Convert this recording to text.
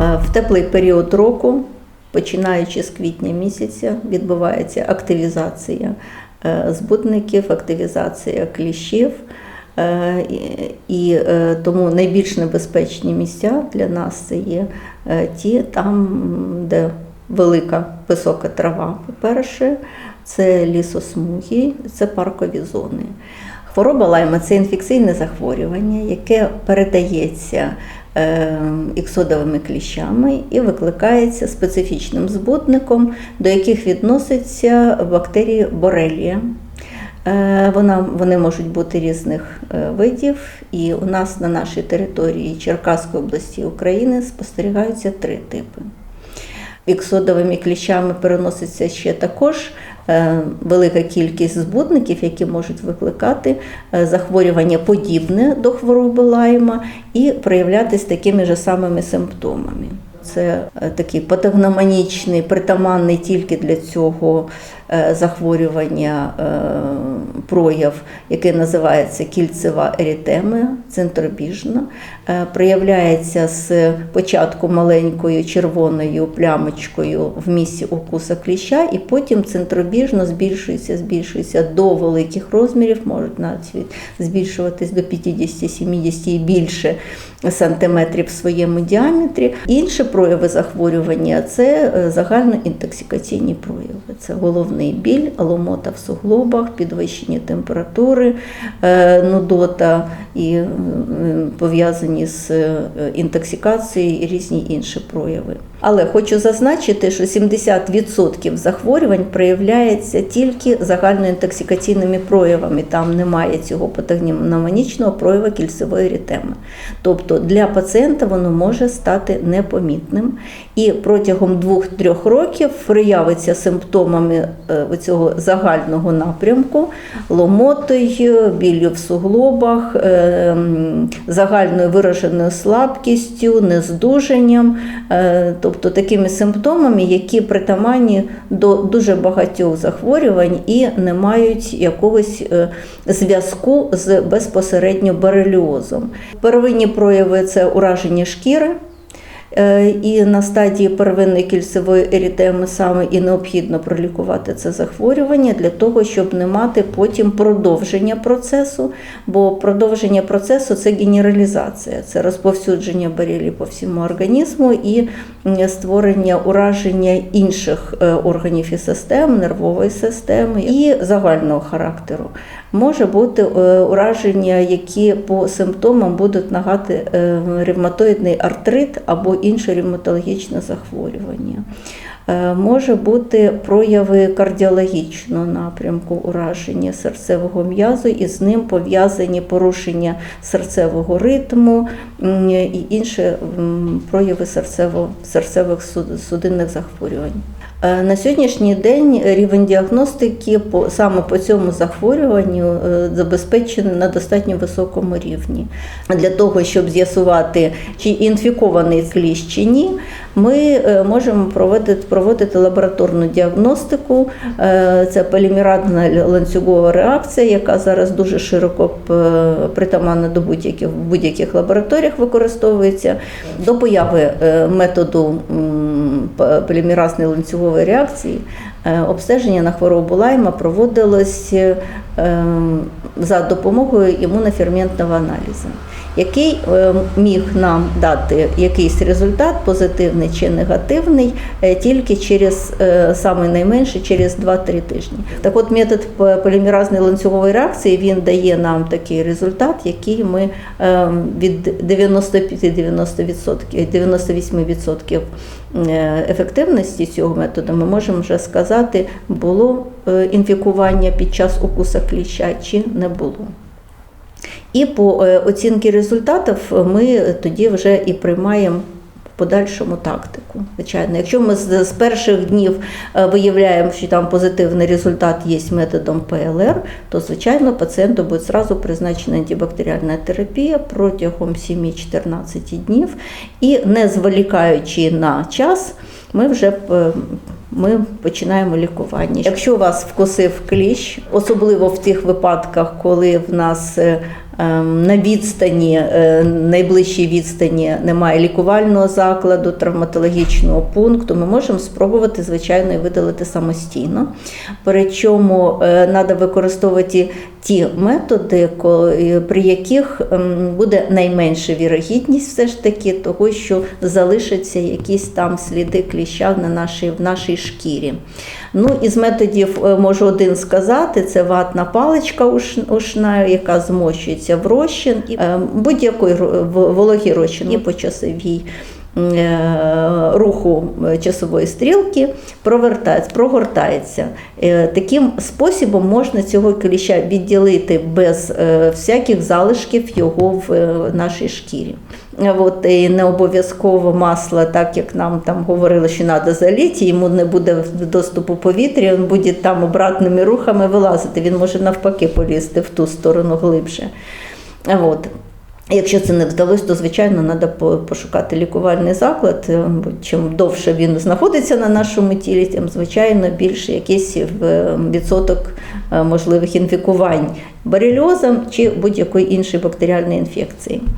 Е, В теплий період року, починаючи з квітня місяця, відбувається активізація е, збутників, активізація кліщів. Е, і- тому найбільш небезпечні місця для нас це є ті там, де велика висока трава, по-перше, це лісосмуги, це паркові зони. Хвороба лайма це інфекційне захворювання, яке передається е, іксодовими кліщами і викликається специфічним збутником, до яких відносяться бактерії борелія. Е, Вона, вони можуть бути різних е, видів, і у нас на нашій території Черкаської області України спостерігаються три типи. Іксодовими кліщами переноситься ще також велика кількість збудників, які можуть викликати е, захворювання подібне до хвороби лайма і проявлятися такими ж самими симптомами. Це е, такий патогномонічний, притаманний тільки для цього е, захворювання е, прояв, який називається кільцева ерітема, центробіжна, Е, проявляється з початку маленькою червоною плямочкою в місці укуса кліща, і потім центробіжно збільшується, збільшується до великих розмірів, можуть навіть збільшуватись до 50-70 і більше сантиметрів в своєму діаметрі. Інші прояви захворювання це е, загальноінтоксикаційні прояви. Це головний біль, ломота в суглобах, підвищення температури, е, нудота і е, пов'язані з е, інтоксикацією і різні інші прояви. Але хочу зазначити, що 70% захворювань проявляється тільки загальноінтоксикаційними проявами. Там немає цього патогномонічного прояву кільцевої ерітеми. Тобто для пацієнта воно може стати непомітним. І протягом 2-3 років проявиться симптомами е, цього загального напрямку, ломотою, біллю в суглобах, е, загальною вираженою слабкістю, нездужанням, е, тобто такими симптомами, які притаманні до дуже багатьох захворювань і не мають якогось е, зв'язку з безпосередньо бореліозом. Первинні прояви це ураження шкіри. Е, І на стадії первинної кільцевої ерітеми саме і необхідно пролікувати це захворювання для того, щоб не мати потім продовження процесу, бо продовження процесу це генералізація, це розповсюдження борелі по всьому організму і створення ураження інших е, органів і систем, нервової системи і загального характеру. Може бути е, ураження, які по симптомам будуть нагадати е, ревматоїдний артрит або інше ревматологічне захворювання. Е, Може бути прояви кардіологічного напрямку ураження серцевого м'язу, і з ним пов'язані порушення серцевого ритму і інші прояви серцевих судинних захворювань. Е, На сьогоднішній день рівень діагностики по саме по цьому захворюванню е, забезпечений на достатньо високому рівні. Для того, щоб з'ясувати, чи інфікований кліщ чи ні, ми е, можемо проводити, проводити лабораторну діагностику. Е, Це полімерадна ланцюгова реакція, яка зараз дуже широко п- притаманна до будь-яких в будь-яких лабораторіях використовується. До появи е, методу полімеразної ланцюгової реакції е, обстеження на хворобу лайма проводилось е, за допомогою імуноферментного аналізу, який е, міг нам дати якийсь результат, позитивний чи негативний, е, тільки через е, саме найменше через 2-3 тижні. Так от метод полімеразної ланцюгової реакції він дає нам такий результат, який ми е, від 95-90%, 98% е, ефективності цього методу ми можемо вже сказати, було е, інфікування під час укуса кліща чи не було. І по е, оцінці результатів ми тоді вже і приймаємо в подальшому тактику. Звичайно, якщо ми з, перших днів е, виявляємо, що там позитивний результат є методом ПЛР, то звичайно пацієнту буде зразу призначена антибактеріальна терапія протягом 7-14 днів, і не зволікаючи на час, ми вже ми починаємо лікування. Якщо вас вкусив кліщ, особливо в тих випадках, коли в нас е, на відстані, е, найближчій відстані немає лікувального закладу, травматологічного пункту, ми можемо спробувати, звичайно, і видалити самостійно. Причому треба використовувати ті методи, при яких ем, буде найменша вірогідність все ж таки того, що залишаться якісь там сліди кліща на нашій, в нашій шкірі. Ну, із методів е, можу один сказати: це ватна паличка ушна, яка змочується в розчин, і е, будь-який в- вологий розчин і по часовій. е, Руху е, часової стрілки прогортається. Е, Таким способом можна цього кліща відділити без е, всяких залишків його в е, нашій шкірі. Е, От, і не обов'язково масло, так як нам там говорили, що треба заліти, йому не буде доступу повітря, він буде там обратними рухами вилазити. Він може навпаки полізти в ту сторону глибше. Е, От. Якщо це не вдалося, то звичайно треба пошукати лікувальний заклад. е, Чим довше він знаходиться на нашому тілі, тим звичайно більше якийсь е, відсоток е, можливих інфікувань борельозом чи будь-якої іншої бактеріальної інфекції.